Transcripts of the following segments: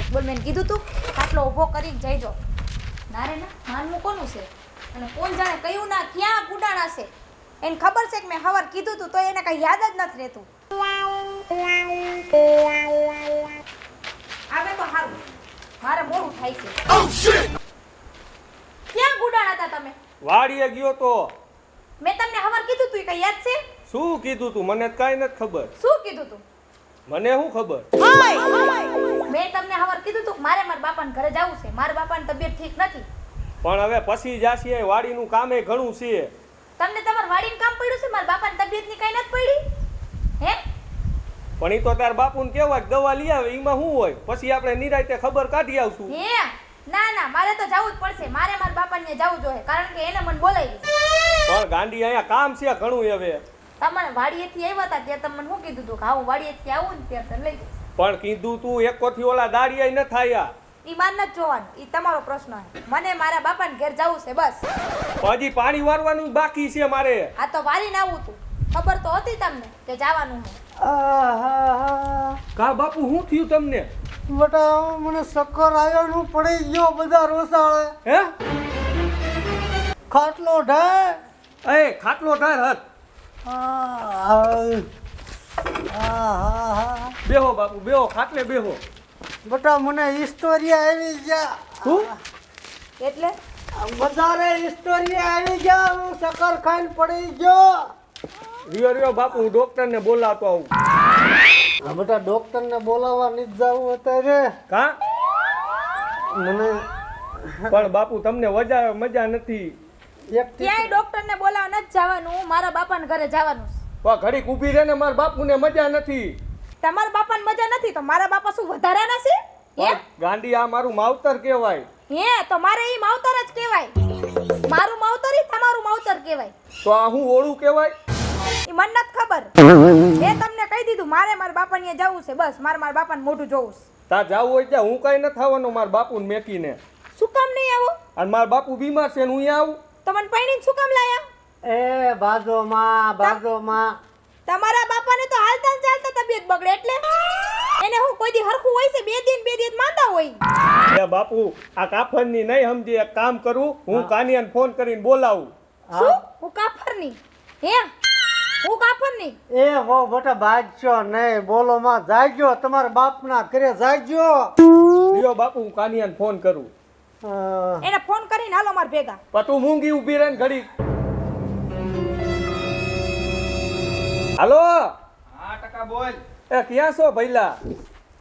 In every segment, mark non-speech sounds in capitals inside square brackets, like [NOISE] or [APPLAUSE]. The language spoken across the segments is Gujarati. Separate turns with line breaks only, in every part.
પડ્યો બોલ મેં કીધું તું ખાટલો ઊભો કરી જઈજો. ના રે ના? માનવું કોનું છે? અને કોણ જાણે કયું ના ક્યાં કુડાણા છે? એને ખબર છે કે મેં હવાર કીધું તું તો એને કઈ યાદ જ નથી રહેતું. આવે તો હારું. મારે મોડું થાય છે. ક્યાં ગુડાણા હતા તમે?
વાડીએ ગયો તો.
મેં તમને હવાર કીધું તું એ કઈ યાદ છે?
શું કીધું તું? મને કાંઈ નથી ખબર.
શું કીધું તું?
મને શું ખબર?
મેં તમને હવાર કીધું તું મારે મારા બાપાને ઘરે જવું છે. મારા બાપાની તબિયત ઠીક નથી.
પણ હવે પછી જાશે વાડીનું કામે ઘણું છે.
તમને તમાર વાડીનું કામ પડ્યું છે? મારા બાપાની તબિયતની કઈ નથી પડી? હે?
પણ એ તો તાર બાપુને કેવાય દવા લઈ આવે એમાં શું હોય? પછી આપણે નિરાયતે ખબર કાઢી આવશું.
હે? ના ના મારે તો જવું જ પડશે. મારે મારા બાપાને જવું જોઈએ કારણ કે એને મને બોલાવી
પણ ગાંડી અહીંયા કામ છે ઘણું હવે.
તમને વાડીએથી આવ્યા હતા ત્યાં તમને શું કીધું હતું કે હા હું વાડીએથી આવું ને ત્યાં તને લઈ જઈશ.
પણ કીધું તું એક કોથી ઓલા દાડિયા ન થાયા.
ઈ માર નથી જોવાનું ઈ તમારો પ્રશ્ન છે. મને મારા બાપાને ઘેર જવું છે બસ.
હજી પાણી વારવાનું બાકી છે મારે.
આ તો વારીને આવું તું. ખબર તો હતી તમને કે જવાનું છે.
આહાહા.
કા બાપુ શું થયું તમને?
બેટા મને ચક્કર આવ્યો નું પડી ગયો બધા રોસાળે.
હે?
ખાટલો ઢાય.
એ ખાટલો ઢાર હત. બેહો બાપુ બેહો ખાટલે બેહો.
બટા મને હિસ્ટોરિયા આવી ગયા.
હું?
એટલે?
વધારે હિસ્ટોરિયા આવી ગયા હું ચક્કર ખાઈને પડી ગયો.
રિયો રિયો બાપુ હું ડોક્ટરને બોલાવતો આવું.
બટા બેટા ડોક્ટરને બોલાવવા નથી જવું અત્યારે.
કા?
મને
પણ બાપુ તમને વજા મજા નથી.
ક્યાંય ડોક્ટરને બોલાવવા નથી જવાનું મારા બાપાને ઘરે જવાનું
વા ઘડીક ઊભી રહે ને મારા બાપુને મજા નથી.
તમારા બાપાને મજા નથી? તો મારા બાપા શું વધારાના છે હે?
ગાંડી આ મારું માવતર કહેવાય.
હે તો મારે ઈ માવતર જ કહેવાય. મારું માવતર ઈ તમારું માવતર કહેવાય.
તો આ હું ઓળું કહેવાય?
ઈ મને નથી ખબર. મેં તમને કહી દીધું મારે મારા બાપાને ત્યાં જવું છે બસ મારે મારા બાપાને મોઢું જોવું છે.
તા જાવું હોય ત્યાં હું કઈ ન થવાનું મારા બાપુને મેકીને.
શું કામ નહીં આવો?
અને મારા બાપુ બીમાર છે ને હું અહીંયા આવું?
તો મને પૈણી શું કામ લાયા?
એ બાજોમાં બાજોમાં.
તમારા બાપાને તો હાલતા ને ચાલતા તબિયત બગડે એટલે? એને હું કોઈ દી હરખું હોય છે? બે દિન બે દિન માંદા હોય.
એ બાપુ આ કાફરની નહીં સમજી એક કામ કરું હું કાનિયાને ફોન કરીને બોલાવું.
શું? હું કાફરની? હે? હું કાફરની?
એ હો બટા બાજ્યો નહીં બોલો માં જાગ્યો. તમારા બાપના ઘરે જાગ્યો.
લ્યો બાપુ હું કાનિયાને ફોન કરું.
એને ફોન કરીને હાલો માર ભેગા.
પણ તું મૂંગી ઊભી રહે ને ઘડી હાલો?
હા ટકા બોલ.
એ ક્યાં છો ભૈલા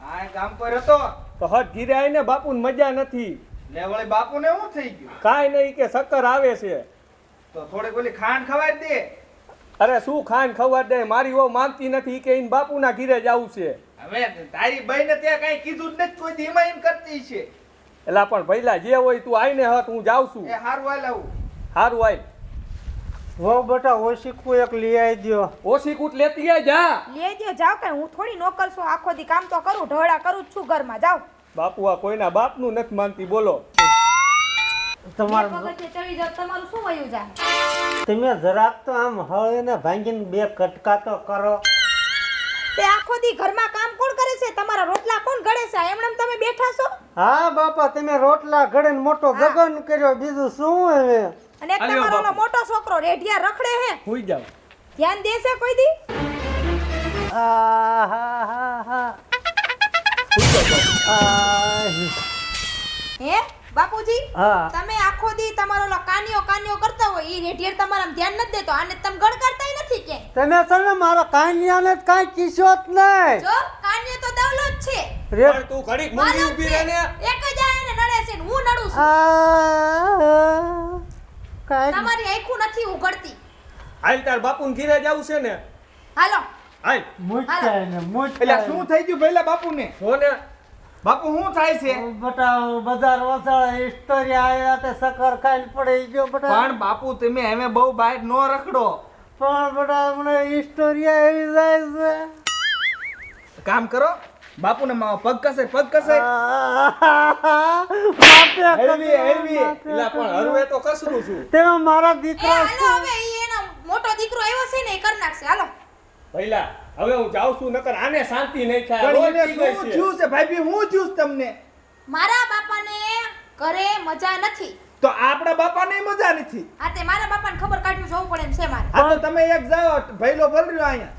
હા ગામ પર હતો.
તો હટ ઘીરે આવીને બાપુને મજા નથી.
લે વળી બાપુને શું થઈ ગયું?
કાંઈ નહીં કે શક્કર આવે છે.
તો થોડીક ઓલી ખાંડ ખવાય દે.
અરે શું ખાંડ ખવા દે મારી વહુ માનતી નથી કે એને બાપુના ઘીરે જવું છે.
હવે તારી બહેને ત્યાં કઈ કીધું જ નથી કોઈ ધીમા એમાં એમ કરતી છે.
એલા પણ ભૈલા જે હોય તું આવીને હટ હું જાઉં છું.
એ હારું હાલ આવું.
સારું આય
હો બેટા ઓશીકું એક લઈ આવી દો
ઓછી કૂટ લેતી આ જા.
લઈ દો જાવ કે હું થોડી નોકર છું આખો દી કામ તો કરું ઢોળા કરું જ છું ઘરમાં. જાવ
બાપુ આ કોઈના બાપનું નથી માનતી બોલો.
તમારું
પગથિયે ચડી જાવ તમારું શું વયું જાય
તમે જરાક તો આમ હળીને ભાંગીને બે કટકા તો કરો.
તે આખો દી ઘરમાં કામ કોણ કરે છે? તમારા રોટલા કોણ ઘડે છે? એમણે તમે બેઠા છો?
હા બાપા તમે રોટલા ઘડે મોટો ગગન કર્યો. બીજું શું હવે?
અને એક તમારો ઓલો મોટો છોકરો રેઢિયા રખડે હે.
હુઈ જાવ
ધ્યાન દેશે કોઈ દી?
આ હા હા હા આ,
હે બાપુજી?
હા.
તમે આખો દી તમારો લો કાનિયો કાનિયો કરતા હોય ઈ રેઢિયર તમારા ધ્યાન નથી દેતો. આને તમે ગણ કરતાય નથી કે
તમે છે મારો કાનિયાને કાઈ કાંઈ કીશો જ નહીં.
જો કાનિયો તો દવલો જ છે.
રે.
તું ઘડીક મૂંગી ઊભી રહે ને
એક જ આ એને નડે છે હું નડું છું.
આ કાંઈ
તમારી આંખું નથી ઉઘડતી.
હાલ તાર બાપુને ઘીરે જવું છે ને.
હાલો.
હાલ.
મૂક્યા ને
એટલે શું થઈ ગયું પહેલા બાપુને?
ને?
બાપુ શું થાય છે?
બટા બજાર વસાળે હિસ્ટોરી આવ્યા તે સકર ખાઈ પડી ગયો બટા.
પણ બાપુ તમે હવે બહુ બહાર નો રખડો.
પણ બટા મને હિસ્ટોરી આવી જાય છે.
કામ કરો. બાપુને મામા પગ કસે પગ કસે?
માપે
હળવી, હળવી.
એલા પણ હરવે તો કસરું છું.
તેમાં મારા દીકરા
હાલો હવે ઈ એનો મોટો દીકરો આવ્યો છે ને એ કર નાખશે. હાલો.
ભઈલા હવે હું જાઉં છું નકર આને શાંતિ નહીં થાય.
પણ એને શું થયું છે ભાઈ હું થયું તમને?
મારા બાપાને ઘરે મજા નથી.
તો આપણા બાપાને મજા નથી?
હા તે મારા બાપાને ખબર કાઢવું જવું પડે એમ છે મારે.
હા તો તમે એક જાઓ ભઈલો બોલ રહ્યો અહીંયા.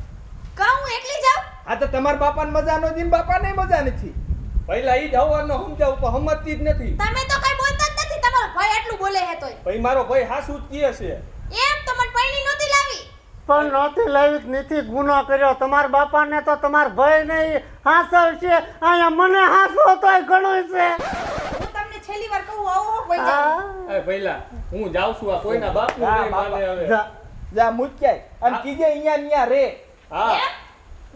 કહું હું એકલી જાઉં?
આ તો તમારા બાપાને મજા નો દીન બાપાને મજા નથી.
પહેલા ઈ જવાનો સમજાવું પણ સમજતી જ નથી.
તમે તો કઈ બોલતા જ નથી તમારો ભાઈ આટલું બોલે હે તોય.
ભાઈ મારો ભાઈ હાસુ જ કહે છે.
એમ તો મને પૈણી નોતી લાવી.
પણ નોતી લાવી નથી ગુનો કર્યો. તમારા બાપાને તો તમાર ભાઈ નહીં હાસલ છે. અહીંયા મને હાસો તોય ઘણું છે.
હું તમને છેલ્લી વાર કહું આવો ભાઈ જાવ
એ પહેલા હું જાઉં છું આ કોઈના બાપનું નહીં માને હવે.
જા.
જા મૂક્યાય અને કીજે અહીંયા ને અહીંયા રે
હા.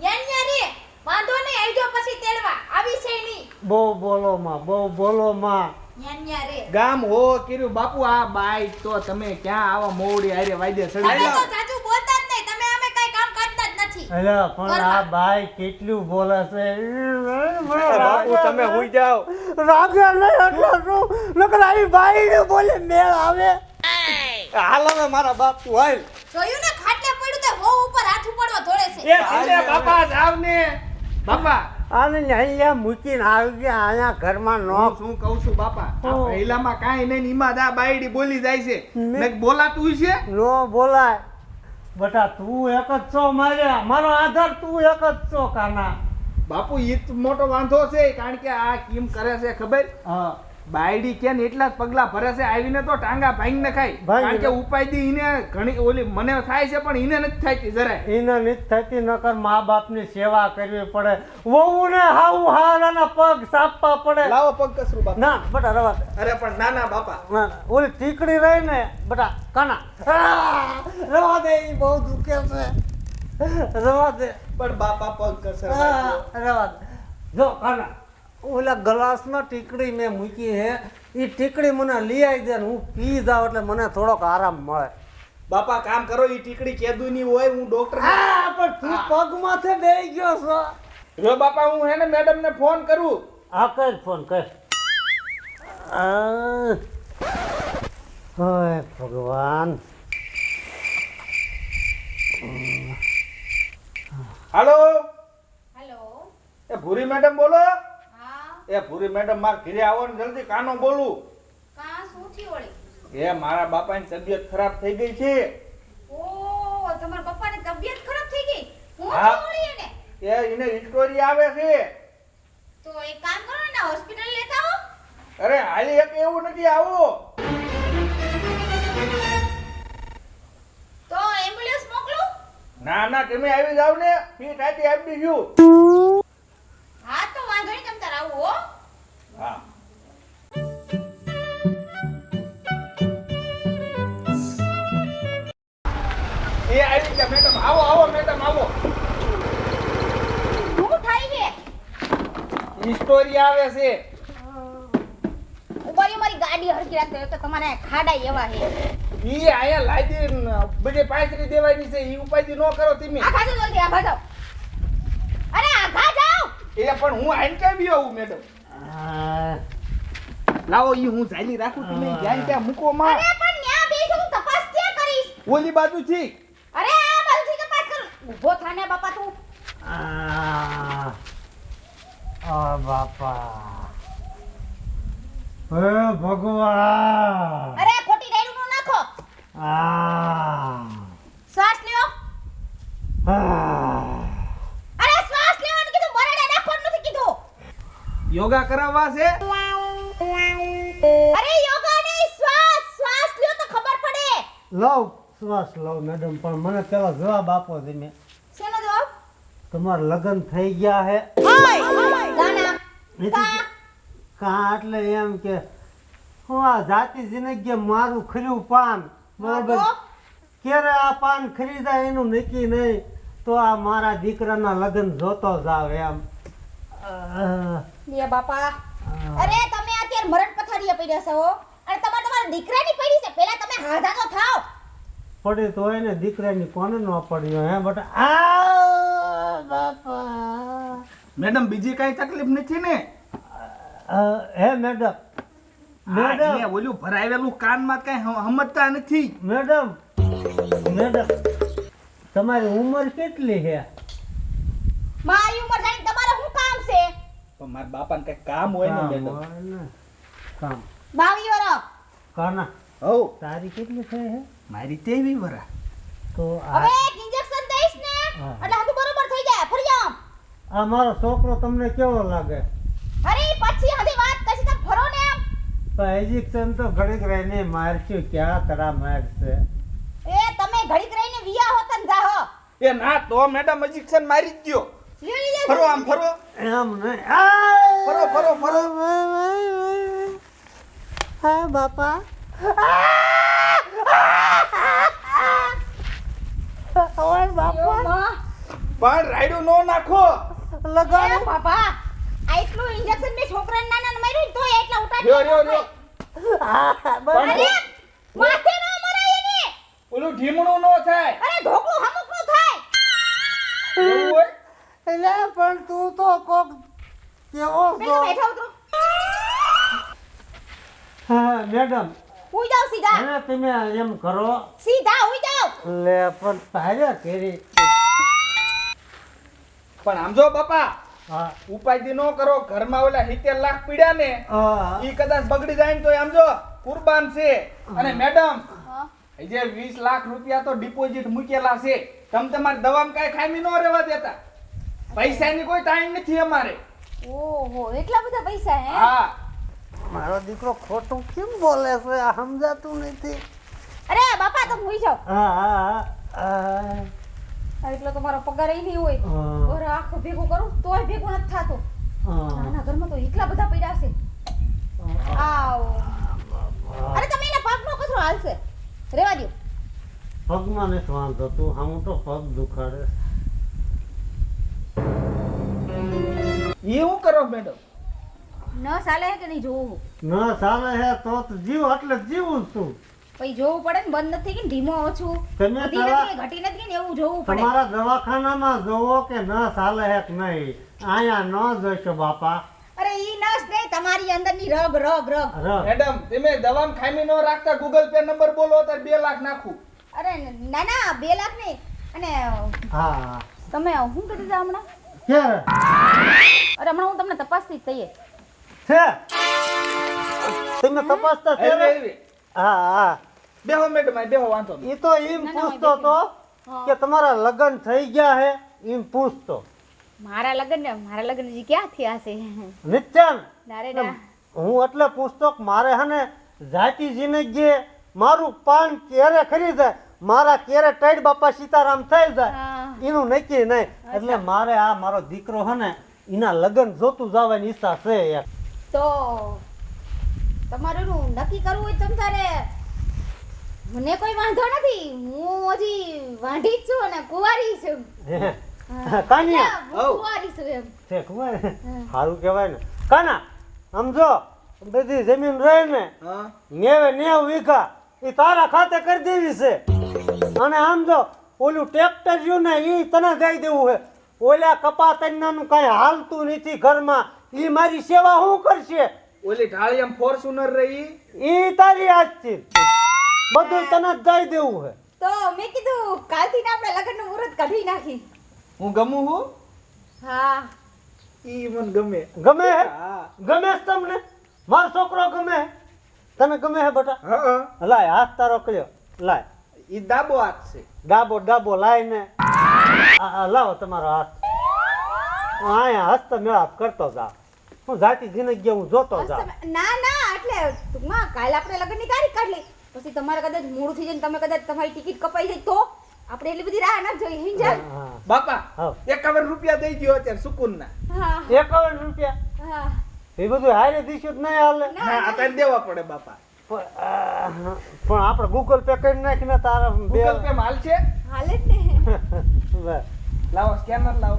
યાન રે વાંધો નહીં આવજો પછી તેડવા. આવી છે નહીં
બહુ બોલો માં બહુ બોલો માં.
યાન રે.
ગામ હો કર્યું. બાપુ આ બાઈ તો તમે ક્યાં આવા મોવડી હારે વાયદે
તમે તો જાજુ બોલતા જ નહીં. તમે અમે કઈ કામ કરતા જ નથી.
અરે પણ આ. ભાઈ કેટલું બોલે છે?
બાપુ તમે
નહીં.
જાઓ.
રાગે નહીં એટલે શું? નકર આવી બાઈ બોલે મેળ આવે.
હાલો હવે મારા બાપુ હાલ.
જોયું ને ખાટલે ઉપર હાથ ઉપાડવા ધોળે છે.
એ ધીરે બાપા જાવ ને. બાપા.
આને અહીંયા મૂકીને આવી ગયા અહીંયા ઘરમાં નો
શું કહું છું બાપા? આ પહેલામાં કાંઈ નહીં ને એમાં જ બાયડી બોલી જાય છે.
ને-
બોલા બોલાતું છે
નો બોલાય. બટા તું એક જ છો મારે. મારો આધાર તું એક જ છો કાના.
બાપુ ઈ મોટો વાંધો છે કારણ કે આ કેમ કરે છે ખબર?
હા.
બાયડી કે ને એટલા જ પગલા ભરે છે આવીને તો ટાંગા ભાંગી ને ખાય. કારણ કે ઉપાયથી ઈને ઘણી ઓલી મને થાય છે પણ ઈને નથી થતી જરાય.
એને નથી થતી નકર મા બાપની સેવા કરવી પડે. વહુને હાવ હારાના પગ સાપવા પડે.
લાવો પગ કસરું બાપા.
ના બટા રવા દે.
અરે પણ ના ના બાપા.
ના, ના. ઓલી ટીકડી રહી ને બટા કાના. રવા દે ઈ બહુ દુખે છે. રવા દે.
પણ બાપા પગ કસર
રવા દે. જો કાના. ઓલા ગ્લાસમાં ટીકડી મેં મૂકી હે. એ ટીકડી મને લઈ આવી દે ને હું પી જાઉં એટલે મને થોડોક આરામ મળે.
બાપા કામ કરો એ ટીકડી કેદુ ની હોય હું ડોક્ટર
હા પણ તું પગમાંથી બેહી ગયો છો.
જો બાપા હું હેને મેડમ ને ફોન કરું.
હા કર ફોન કર. હોય ભગવાન.
હાલો?
હેલો.
એ ભૂરી મેડમ બોલો. એ ભૂરી મેડમ માર ઘરે આવો ને જલ્દી કાનો બોલું?
કા શું થયું
એ મારા બાપાની તબિયત ખરાબ થઈ ગઈ છે.
ઓ તમારા પપ્પાની તબિયત ખરાબ થઈ ગઈ? હું. થયું એને?
એ એને હિસ્ટોરી આવે છે.
તો એક કામ કરો ને હોસ્પિટલ લેતા આવો.
અરે હાલી એક એવું નથી આવો.
તો એમ્બ્યુલન્સ મોકલું.
ના ના તમે આવી જાવ ને. ફી ટાટી આપી
તો વાંધો નહીં તમ તાર આવું હો?
હા. એ આવી ગયા મેડમ. આવો આવો મેડમ આવો.
શું થાય છે?
હિસ્ટોરી આવે છે.
ઉપાડી મારી ગાડી હરકી રાખતો તો તમારે ખાડા એવા છે.
ઈ આયા લાદી બધી પાયસરી દેવાની છે. ઈ ઉપાયથી ન કરો તમે.
આખા જાઓ જલ્દી આખા જાઓ
એ પણ હું આઈને ક્યાં બી આવું મેડમ લાવો ઈ હું ઝાલી રાખું તમે ધ્યાન ત્યાં મૂકો માં.
અરે પણ ન્યા બેસો હું તપાસ ક્યાં કરીશ?
ઓલી બાજુ થી
અરે આ બાજુથી તપાસ કર. ઊભો થાને બાપા તું.
આ. બાપા. હે ભગવાન.
અરે ખોટી ડાયરું નું નાખો.
આ.
શ્વાસ લ્યો.
આ.
અરે શ્વાસ લેવાનું કીધું બરાડા નાખવાનું નથી કીધું
યોગા કરાવવા છે?
અરે યોગા નહીં શ્વાસ શ્વાસ લ્યો તો ખબર પડે.
લવ શ્વાસ લવ મેડમ પણ મને પેલા જવાબ આપો તમે.
શેનો જવાબ?
તમાર લગ્ન થઈ ગયા હે?
કા?
એટલે એમ કે હું આ જાતિ જિંદગી મારું ખર્યું પાન. બરાબર? ક્યારે આ પાન ખરીદાય એનું નક્કી નહીં. તો આ મારા દીકરાના લગ્ન જોતો જાવ એમ. આહ,
લે બાપા. અરે તમે અત્યારે મરણ પથારીએ પડ્યા છો અને તમાર તમારા દીકરાની પડી છે. પહેલા તમે હાધા તો થાવ.
પડે તો એને દીકરાની કોને ન પડ્યો હે? બટ આ બાપા.
મેડમ બીજી કઈ તકલીફ નથી ને?
હે મેડમ. મેડમ.
એ ઓલું ભરાયેલું કાનમાં કઈ સમજતા નથી.
મેડમ મેડમ તમારી ઉંમર કેટલી છે
મારી ઉંમર જાણી તમારે શું કામ છે
પણ મારા બાપાને કઈ કામ હોય ને
કામ
મેડમ
હોય ને. કામ.
બાવી વરો
કાના?
હવ
તારી કેટલી થઈ હે?
મારી તેવી વરા
તો આ
હવે એક ઇન્જેક્શન દઈશ ને
હા.
એટલે બધું બરોબર થઈ જાય. ફરી આમ.
આ મારો છોકરો તમને કેવો લાગે?
અરે પછી હજી વાત કશી તમે ફરો ને એમ.
તો એજિક્શન તો ઘડીક રહીને મારશું ક્યાં તરા મારશે?
એ તમે ઘડીક રહીને વિયા હોત ને જાહો.
એ ના તો મેડમ ઇન્જેક્શન મારી જ
લ્યો.
ફરો આમ ફરો
એમ નહીં.
ફરો ફરો ફરો.
હા બાપા. ઓય બાપા.
પણ રાયડું નો નાખો.
લગાડો.
બાપા આટલું ઇન્જેક્શન મેં છોકરાને નાનાને માર્યું તોય એટલા
લ્યો લ્યો
આ, બસ.
અરે માથે ન મરાય એને.
ઓલું ઢીમણું નો થાય.
અરે ઢોકળું હમુકનું થાય.
એવું હોય?
એટલે પણ તું તો કોક કેવો છો.
પેલા બેઠા ઉતરો.
હા મેડમ.
ઉઈ જાવ સીધા.
હવે તમે એમ કરો.
સીધા ઉઈ જાવ
લે પણ તારે કેરી
પણ આમ જો બાપા
હા.
ઉપાયથી નો કરો. ઘરમાં ઓલા 70 લાખ પીડ્યા ને
હા.
ઈ કદાચ બગડી જાય ને તો આમ જો કુરબાન છે. અને મેડમ એ જે 20 લાખ રૂપિયા તો ડિપોઝિટ મૂકેલા છે. તમ તમારી દવામાં કાઈ ખામી ન રહેવા દેતા. પૈસાની કોઈ ટાઈમ નથી અમારે.
ઓહો એટલા બધા પૈસા હે?
હા.
મારો દીકરો ખોટું કેમ બોલે છે? આ સમજાતું નથી.
અરે બાપા તમે હોઈ જાવ
હા હા હા
એટલો તો મારો પગાર એ નહીં હોય.
હા.
ઓર આખો ભેગું કરું તોય ભેગો નથી થાતો.
હા.
નાના ઘરમાં તો એટલા બધા પડ્યા છે. આવ. અરે તમે એના પગનો કચરો હાલશે? રેવા દ્યો.
પગમાં નથી વાંધો. તું હું તો પગ દુખાડે
હું કરો મેડમ
ન ચાલે હે કે નહીં જોવું?
ન ચાલે હે તો તો જીવ એટલે જીવું છું.
પછી જોવું પડે ને બંધ નથી કે ધીમો ઓછું
તમે
ઘટી નથી ને એવું જોવું પડે.
તમારા દવાખાનામાં જોવો કે ન ચાલે હે કે નહીં? અહીંયા ન જોઈશો બાપા.
અરે ઈ નસ નહીં તમારી અંદરની રગ રગ રગ.
ર
મેડમ તમે દવામ ખામી ન રાખતા ગૂગલ પે નંબર બોલો તો બે લાખ નાખું.
અરે ના ના બે લાખ નહીં. અને
હા.
તમે શું કીધું હતા હમણાં?
ક્યારે
અરે હમણાં હું તમને તપાસતી જ થઈએ.
છે. તમે તપાસતા છે? હા હા.
બેહો મેડમ આ બેહો વાંધો
એ તો એમ પૂછતો તો કે તમારા લગ્ન થઈ ગયા હે એમ પૂછતો.
મારા લગ્ન ને મારા લગ્ન હજી ક્યાં થયા છે?
નિત્યાન હું એટલે પૂછતો કે મારે હે ને જાતિ જિંદગી મારું પાન ક્યારે ખરીદાય મારા કેરે ટાઈડ બાપા સીતારામ થઈ જાય. એનું નક્કી નહીં. એટલે મારે આ મારો દીકરો હે ને એના લગ્ન જોતું જવાની ઈચ્છા છે યાર.
તો તમારું નક્કી કરવું હોય તમ તારે? મને કોઈ વાંધો નથી. હું હજી વાંઢી જ છું અને કુંવારી છું.
હે. [LAUGHS] કાનિયા.
હું કુંવારી છું એમ.
છે
કુવારી?
સારું કહેવાય ને. કાના સમજો બધી જમીન રહે ને નેવે નેવ વીઘા એ તારા ખાતે કરી દેવી છે. અને આમ જો ઓલું ટ્રેક્ટર રહ્યું ને એ તને દઈ દેવું છે ઓલા કપા તન્નાનું કાંઈ હાલતું નથી ઘરમાં. એ મારી સેવા શું કરશે?
ઓલી ઢાળીયામ ફોર્ચ્યુનર રહી
એ તારી આજથી બધું તને જ દઈ દેવું છે
તો મેં કીધું કાલથી ને આપણે લગ્નનું મુહૂર્ત કાઢી નાખી.
હું ગમું હું?
હા.
ઈ મને ગમે.
ગમે હે?
હા.
ગમે તમને? મારો છોકરો ગમે તને ગમે હે બટા?
હા.
લાય હાથ તારો કર્યો. લાય.
ઈ દાબો હાથ છે.
ડાબો ડાબો લાઈને આ આ લાવો તમારો હાથ. હું અહીંયા હસ્ત મેળાપ કરતો જા હું જાતી જિંદગી હું જોતો જા
ના ના એટલે ટૂંકમાં કાલે આપણે લગ્નની તારીખ કાઢી લઈ પછી તમારે કદાચ મોડું થઈ જાય ને તમે કદાચ તમારી ટિકિટ કપાઈ જાય તો આપણે એટલી બધી રાહ ના જોઈએ હિંજા
હા
બાપા
હા.
એકાવન રૂપિયા દઈ ગયો અત્યારે સુકુન ના
હા.
એકાવન રૂપિયા?
હા.
એ બધું હારે દીશું જ નહીં હાલે.
ના,
ના અત્યારે દેવા પડે બાપા.
પણ આપણે ગૂગલ પે કરી નાખીને તારા બે
ગૂગલ પે માલ છે?
હાલે જ ને. [LAUGHS]
બસ.
લાવો સ્કેનર લાવો.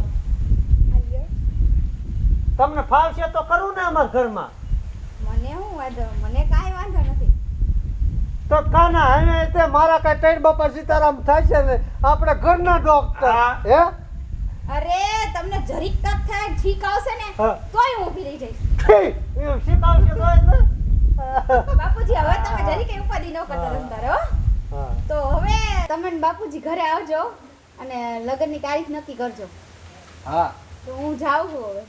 તમને ફાવશે તો કરું ને અમારા ઘરમાં.
મને હું વાંધો મને કાંઈ વાંધો નથી.
તો કાના હવે તે મારા કાંઈ ટાઈડ બાપા સીતારામ થાય છે ને આપણે ઘરના ડોક્ટર
હે.
અરે તમને જરીક તક થાય ઠીક આવશે ને તોય હું ઊભી રહી જઈશ.
ઠીક, એમ શીખાવશે તો ને?
બાપુજી હવે તમે જરી કઈ ઉપાધિ ન કરતા રમતા રહો તો હવે તમે બાપુજી ઘરે આવજો અને લગ્નની તારીખ નક્કી કરજો.
હા.
તો હું જાઉં છું હવે.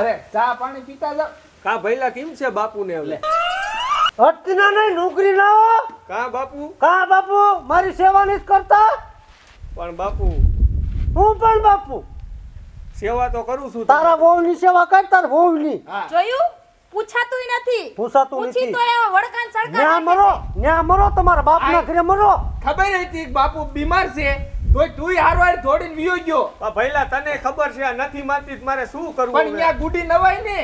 અરે ચા પાણી પીતા જાવ
કા ભઈલા કેમ છે બાપુને હવે?
અટના નહીં નોકરી ના હો.
કા બાપુ?
કા બાપુ? મારી સેવા નથી કરતા?
પણ બાપુ
હું પણ બાપુ.
સેવા તો કરું છું.
તારા વહુની સેવા કર તાર વહુની.
હા.
જોયું? પૂછાતુંય નથી.
પૂછાતું નથી.
તો એ વડકાન
ન્યા મરો ન્યા મરો તમારા બાપના
ના
ઘરે મરો.
ખબર હતી કે બાપુ બીમાર છે તોય તુંય હારવાર થોડીને વિયો ગયો.
આ ભઈલા તને ખબર છે આ નથી માનતી મારે શું કરવું
પણ ન્યા ગુડી નવાય ને.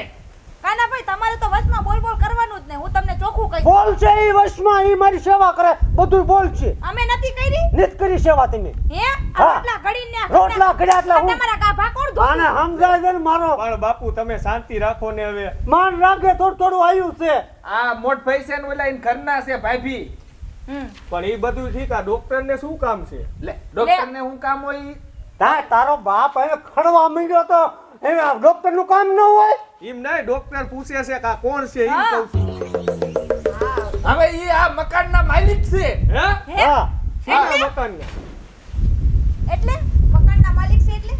કાના ભાઈ તમારે તો વચમાં બોલ બોલ કરવાનું જ નહીં હું તમને ચોખ્ખું કહી
બોલ છે એ વશમાં એ મારી સેવા કરે. બધું બોલ છે.
અમે નથી કરી.
નીત કરી સેવા તમે.
હે? રોટલા ઘડીને
રોટલા ઘડ્યા એટલે હું
તમારા ગાભા કોણ
આને
ધોતું
સમજાય છે ને મારો?
પણ બાપુ તમે શાંતિ રાખો ને હવે.
માન રાખે થોડું થોડું આવ્યું છે.
આ મોટ ભાઈ છે ને ઓલા ઈન ઘરના છે ભાભી.
હમ.
પણ એ બધું ઠીક આ ડોક્ટર ને શું કામ છે?
લે ડોક્ટર ને હું કામ હોય
તારો બાપ હવે ખડવા માંડ્યો તો એ ડોક્ટરનું કામ ન હોય?
એમ નહીં ડોક્ટર પૂછે છે કે કોણ છે એમ કહું છું.
હવે ઈ આ મકાનના માલિક છે.
હે?
હે?
મકાન મકાનને?
એટલે? મકાનના માલિક છે એટલે?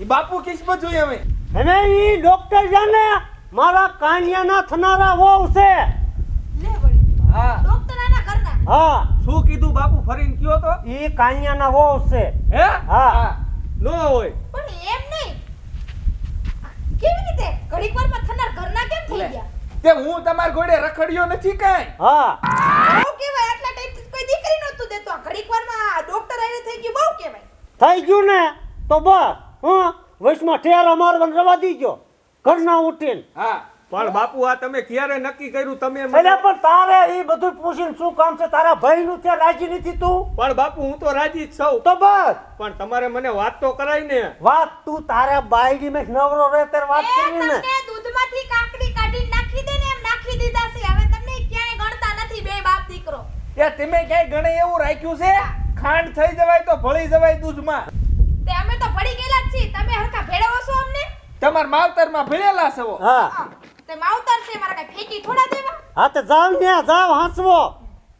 ઈ બાપુ કિસ્મત જોઈએ હવે.
અને ઈ ડોક્ટર જાને મારા કાનિયાના થનારા વહુ છે.
લે વળી.
હા.
ડોક્ટર આના ઘરના.
હા.
શું કીધું બાપુ ફરીને કયો તો?
ઈ કાનિયાના વહુ છે.
હે.
હા.
નો હોય.
પણ એમ નહીં. કેવી રીતે? ઘડીક વારમાં થનાર ઘરના કેમ થઈ ગયા?
તે હું તમાર ઘોડે રખડ્યો નથી કાંઈ.
હા.
બહુ કહેવાય આટલા ટાઈમથી કોઈ દીકરી નહોતું દેતો. આ ઘડીક વારમાં ડોક્ટર આવી થઈ ગયું બહુ કહેવાય.
થઈ ગયું ને તો બસ હું. ઠેર ઠેરા મારવાનું રવા દીજો. ઘરના ઉઠીને.
હા.
પણ બાપુ આ તમે ક્યારે નક્કી કર્યું? તમે મને-
એટલે પણ તારે એ બધું પૂછીને શું કામ છે? તારા ભાઈ નું છે રાજી નથી તું?
પણ બાપુ હું તો રાજી જ છું.
તો બસ.
પણ તમારે મને વાત તો કરાય ને.
વાત તું તારે બાયડી મેં નવરો રહે ત્યારે વાત કરી ને.
દૂધમાંથી કાકડી કાઢીને નાખી દે ને એમ નાખી દીધા છે. હવે તમને ક્યાંય ગણતા નથી બે બાપ દીકરો.
એ તમે ક્યાંય ગણે એવું રાખ્યું છે? ખાંડ થઈ જવાય તો ભળી જવાય દૂધમાં.
તે અમે તો ભળી ગયેલા જ છીએ. તમે હરખા ભેળવો છો અમને?
તમાર માવતરમાં ભળેલા છો.
હા
હા, તે માવતર છે મારા કઈ ફેંકી થોડા દેવા?
હા તો જાવ ને જાવ હાંસવો.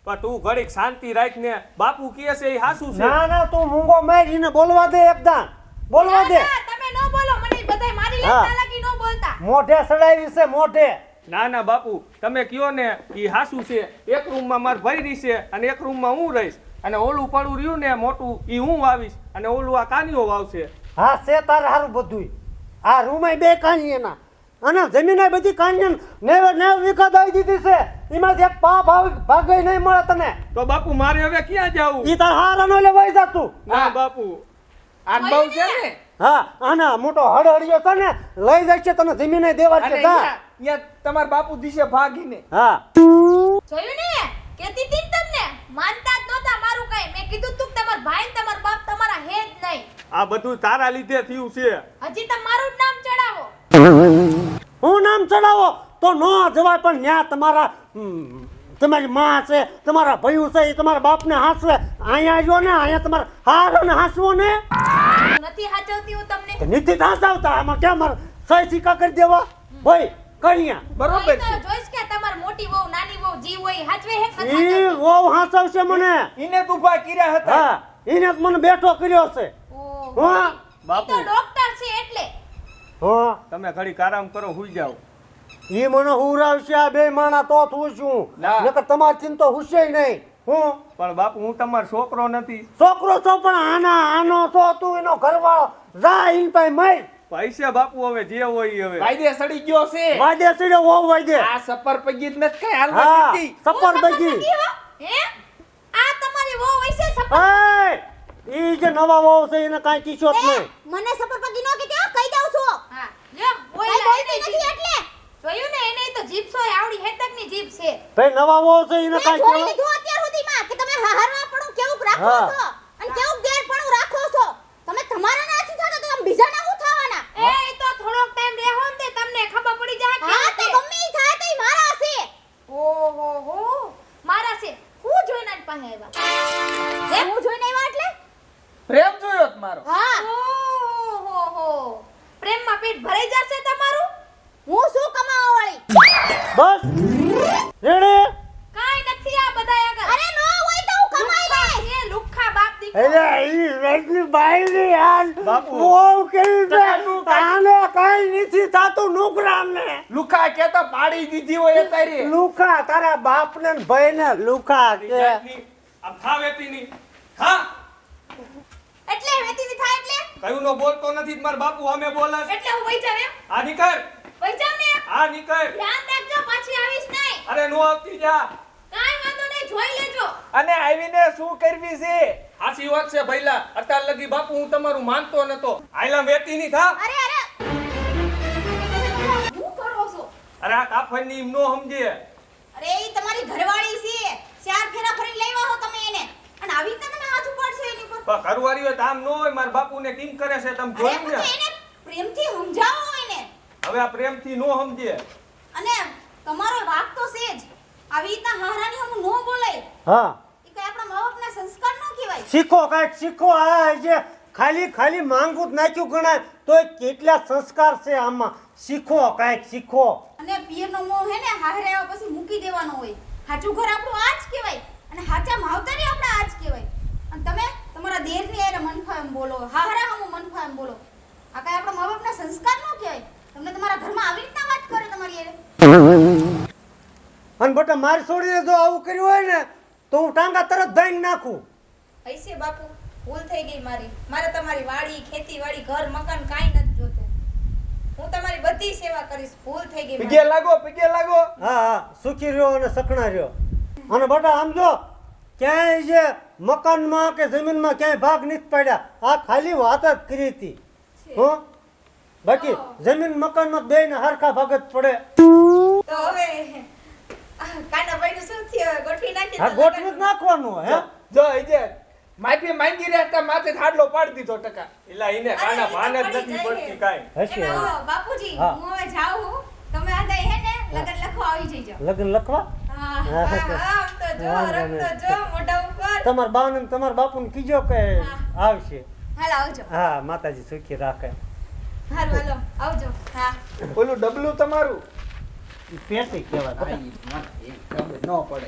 પણ તું ઘડીક શાંતિ રાખ ને. બાપુ કહે છે એ હાસુ છે.
ના ના તું મૂંગો મારીને બોલવા દે એકદમ બોલવા દે.
ના, ના, તમે ન બોલો મને બધાય મારી. લેતા લાગી ન બોલતા.
મોઢે સડાવી છે મોઢે.
ના ના બાપુ તમે કયો ને એ હાસુ છે. એક રૂમમાં માર ભાઈ છે અને એક રૂમમાં હું રહીશ. અને ઓલું પડું રહ્યું ને મોટું એ હું વાવીશ. અને ઓલું આ કાનીઓ વાવશે.
હા છે તારે સારું બધુંય. આ રૂમાય બે કાનિયાના. અને જમીને બધી કાંજન નેવ નેવ વીઘા દઈ દીધી છે. એમાંથી એક પા ભાવ ભાગે નહીં મળે તને.
તો બાપુ મારે હવે ક્યાં જવું?
ઈ તાર હારાનો લેવાઈ જાતું
ના બાપુ.
આ બહુ છે ને?
હા આના મોટો હડહડિયો છે ને લઈ જાય છે તને જમીને દેવા છે જા.
અહીંયા અહીંયા તમાર બાપુ દિશે ભાગીને.
હા.
જોયું ને? કેતી તી તમને. માનતા જ નહોતા મારું કઈ. મેં કીધું તું તમાર ભાઈ ને તમારા બાપ તમારા હે જ નહીં.
આ બધું તારા લીધે થયું છે.
હજી તમારું મારું જ નામ ચડાવો.
હું નામ ચડાવો? તો ન જવાય પણ ન્યા તમારા તમારી માં છે તમારા ભયું છે એ તમારા બાપને હાંસવે. અહીંયા આવ્યો ને અહીંયા તમારા હારો ને હાંસવો ને?
નથી હાચવતી હું તમને?
નીતિ હાંસવતા? આમાં કેમ મારે સહી સિક્કા કરી દેવા? ભાઈ કણિયા
બરોબર છે.
જોઈશ કે તમારી મોટી વહુ નાની વહુ જી હોય હાચવે હે
ઈ વહુ હાંસવશે મને.
ઈને તું કર્યા હતા.
હા મને બેઠો કર્યો છે. હા.
બાપુ
તો ડોક્ટર છે એટલે.
હા.
તમે ઘડીક આરામ કરો હુઈ જાઓ.
ઈ મને હુરાવશે આ બે માણા તો હું છું
ના.
નકર તમારથી તો હુશે નહીં. હું?
પણ બાપુ હું તમારો છોકરો નથી.
છોકરો છો પણ આના આનો છો તું એનો ઘરવાળો. જા ઈન પાસે મય.
પૈસા બાપુ હવે જે હોય હવે.
વાયદે સડી ગયો છે.
વાયદે સીડે વહુ વાયદે.
આ સપર પગી જ નથી કઈ હાલવા
હા
દીધી.
સપર
હું સપર હો? હે? આ તમારી વો વૈસે સપર
એ ઈ જે નવા વહુ છે એને કાંઈ કીશો જ નહીં.
મને સફરપગી નો કીધો કહી દઉં છું.
હા લે
કઈ
બોયલા એને
નથી એટલે?
જોયું ને એને તો જીભ છે આવડી હેતકની જીભ છે.
ભાઈ નવા વહુ છે એને કાઈ
લીધું અત્યાર સુધીમાં કે તમે હાહારવા પણ કેવું રાખો છો.
કઈ નથી
થાતું નુકરાને
લુખા કેતા પાડી દીધી હોય તારી.
લુખા તારા બાપ ને ભાઈને લુખા કે.
થા વેતીની. હા?
એટલે વેતીની થાય એટલે?
કયું નો બોલતો નથી માર બાપુ અમે બોલે
એટલે હું વઈ જાવ એમ?
આ નીકળ.
વઈ જાવ ને
આ નીકળ.
ધ્યાન રાખજો પાછી આવીશ નહીં.
અરે નો આવતી જા.
કાઈ વાંધો નહીં જોઈ લેજો.
અને આવીને શું કરવી છે?
હાચી વાત છે ભઈલા. અત્યાર લગી બાપુ હું તમારું માનતો નતો. આયલા વેતીની થા.
અરે અરે હું
અરે આ કાફરની ની નો સમજે
અરે એ તમારી ઘરવાળી છે. ચાર ફેરા ફરીને લાવ્યા હો તમે એને. અને આવી રીતે તમે હાથ ઉપાડશો એની પર.
બા ઘરવાળી હોય તો આમ નો હોય મારા બાપુને કેમ કરે છે તમે જોયું ને?
એને પ્રેમથી સમજાવો એને.
હવે આ પ્રેમથી નો સમજે
અને તમારો વાક તો છે જ. આવી રીતે હારાની હું નો બોલાય.
હા.
એ કઈ આપણા મા બાપના સંસ્કાર નો કહેવાય.
શીખો કાંઈક શીખો. આ જે ખાલી ખાલી માંગું જ નાખ્યું ગણાય તો કેટલા સંસ્કાર છે આમાં. શીખો કાંઈક શીખો.
અને પિયરનો મોહ હે ને હારે આવ્યા પછી મૂકી દેવાનો હોય. હાચું ઘર આપણું આ જ કહેવાય. અને સાચા માવતરી આપણા આ જ કહેવાય. અને તમે તમારા દેરની આરે મનફા એમ બોલો હારા હમ મનફા એમ બોલો. આ કાંઈ આપણા મા બાપના સંસ્કાર નો કહેવાય. તમને તમારા ઘરમાં આવી રીતના વાત કરે તમારી હારે
અને બટા મારી છોડીને જો આવું કર્યું હોય ને તો હું ટાંગા તરત ભાંગી નાખું.
હૈસે બાપુ ભૂલ થઈ ગઈ મારી. મારે તમારી વાડી ખેતીવાડી ઘર મકાન કાંઈ નથી જોતું. બધી સેવા કરીશ ભૂલ થઈ ગઈ
પીગે લાગો પીગે લાગો.
હા હા સુખી રહ્યો અને સખણા રહ્યો. અને બટા આમ જો ક્યાંય જે મકાનમાં કે જમીનમાં ક્યાંય ભાગ નથી પડ્યા આ ખાલી વાત જ કરી હતી. હું? બાકી જમીન મકાનમાં બે ને હરખા ભાગ જ પડે.
તો હવે કાના ભાઈનું શું થયું? ગોઠવી નાખી
હા ગોઠવી જ નાખવાનું હે?
જો ઇજે માફી માંગી રહેતા માથે થાડલો પાડી દીધો ટકા.
એલા એને કાના ભાન જ નથી પડતી કાઈ.
હશે
બાપુજી
હું.
હવે જાઉં હું. તમે આ દઈ હે ને લગન લખવા આવી જઈજો.
લગન લખવા? તમારા બા ને તમારા બાપુ ને કીજો કે આવશે.
હાલ આવજો.
હા માતાજી સુખી રાખે.
હારું હાલો આવજો. હા.
ઓલું ડબલું તમારું?
પેટી
ન પડે.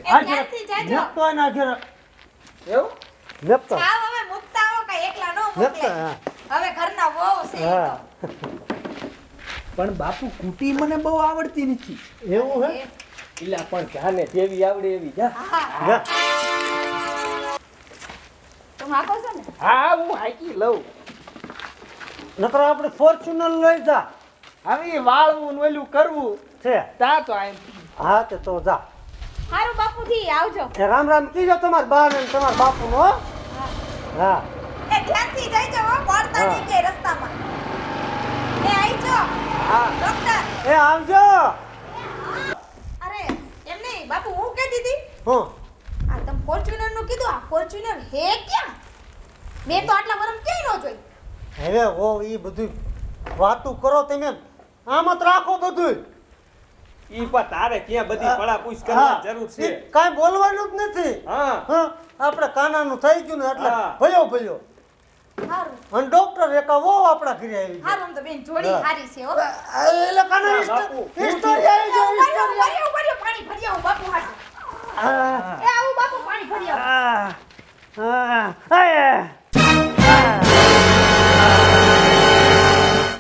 એવું?
નપતો
આવ હવે મુકતા આવો કઈ એકલા નો મોકલે હવે ઘરના વહુ છે.
પણ બાપુ કુટી મને બહુ આવડતી નથી.
એવું હે?
એલા પણ જાને જેવી આવડે એવી જા.
હા. તમે આપો છો ને?
હા હું હાકી લઉં.
નકર આપણે ફોર્ચ્યુનર લઈ જા.
હવે વાળવું ને ઓલું કરવું.
છે.
તા તો આમ
હા તે તો જા.
હારું બાપુજી આવજો.
રામ રામ કીજો તમાર બા ને તમાર બાપુ હો. હા.
એ ધ્યાનથી જઈજો હો પડતા નહીં કે રસ્તામાં. એ આઈજો
હા.
ડોક્ટર.
એ આવજો.
અરે એમ નહીં બાપુ હું કહેતી દીધી
હં?
આ તમે ફોર્ચ્યુનરનું કીધું આ ફોર્ચ્યુનર હે ક્યાં? મેં તો આટલા વરમ ક્યાંય ન જોઈ
હવે ઓ ઈ બધું વાતું કરો તમે આમ જ રાખો બધું
ઈ પર તારે ક્યાં બધી પડા
પૂછ
કરવા જરૂર છે?
કાઈ બોલવાનું જ નથી.
હા.
હા આપણે કાનાનું થઈ ગયું ને એટલે ભયો ભયો. અને ડોક્ટર એકા વો આપણા ઘરે આવી
હારું તો બેન જોડી હારી છે હો.
એટલે કાના હિસ્ટરી આવી ગયો હિસ્ટરી
ઉપર પાણી ભરી આવું બાપુ હાટું. એ આવું બાપુ પાણી ભરી આવું.
હા. હા. હા.